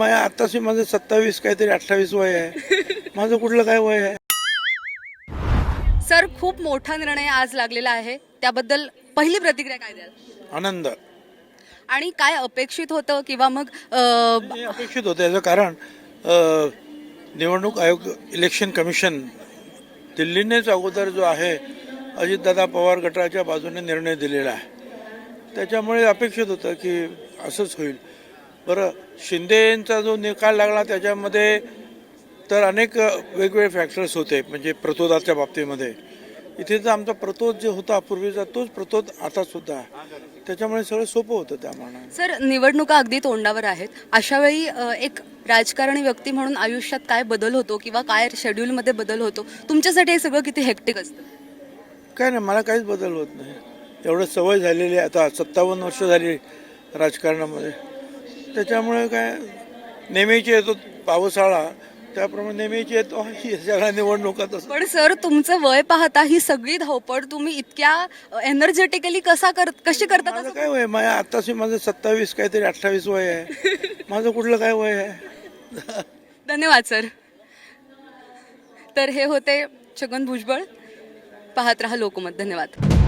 माझ्या आत्ताशी माझं सत्तावीस काहीतरी अठ्ठावीस वय आहे. माझं कुठलं काय वय आहे? सर खूप मोठा निर्णय आज लागलेला आहे. त्याबद्दल पहिली प्रतिक्रिया काय द्याल? आनंद. आणि काय अपेक्षित होतं किंवा मग अ, हे अपेक्षित होतं याचं कारण अ, निवडणूक आयोग इलेक्शन कमिशन दिल्लीनेच अगोदर जो आहे अजितदादा पवार गटाच्या बाजूने निर्णय दिलेला आहे. त्याच्यामुळे अपेक्षित होतं की असंच होईल. बरं शिंदेचा जो निकाल लागला त्याच्यामध्ये तर अनेक वेगवेगळे फॅक्टर्स होते म्हणजे प्रतोदाच्या बाबतीमध्ये. इथे तर आमचा प्रतोद जे होता पूर्वीचा तोच प्रतोद आता सुद्धा. आहे त्याच्यामुळे सगळं सोपं होतं त्या मानाने. सर निवडणुका अगदी तोंडावर आहेत. अशा वेळी एक राजकारणी व्यक्ती म्हणून आयुष्यात काय बदल होतो किंवा काय शेड्यूलमध्ये बदल होतो? तुमच्यासाठी हे सगळं किती हेक्टिक असतं? काय नाही मला काहीच बदल होत नाही. एवढं सवय झालेली आता सत्तावन्न वर्ष झाली राजकारणामध्ये. त्याच्यामुळे काय नेहमीची येतो पावसाळा त्याप्रमाणे नेहमीची येतो ही सगळ्या निवडणुकात पण सर तुमचं वय पाहता ही सगळी धावपळ तुम्ही इतक्या एनर्जेटिकली कसा कर कशी करतात माझं काय वय? माझ्या आत्ताशी माझं सत्तावीस काहीतरी अठ्ठावीस वय आहे. माझं कुठलं काय वय आहे? धन्यवाद सर. तर हे होते छगन भुजबळ. पाहत रहा लोकमत. धन्यवाद.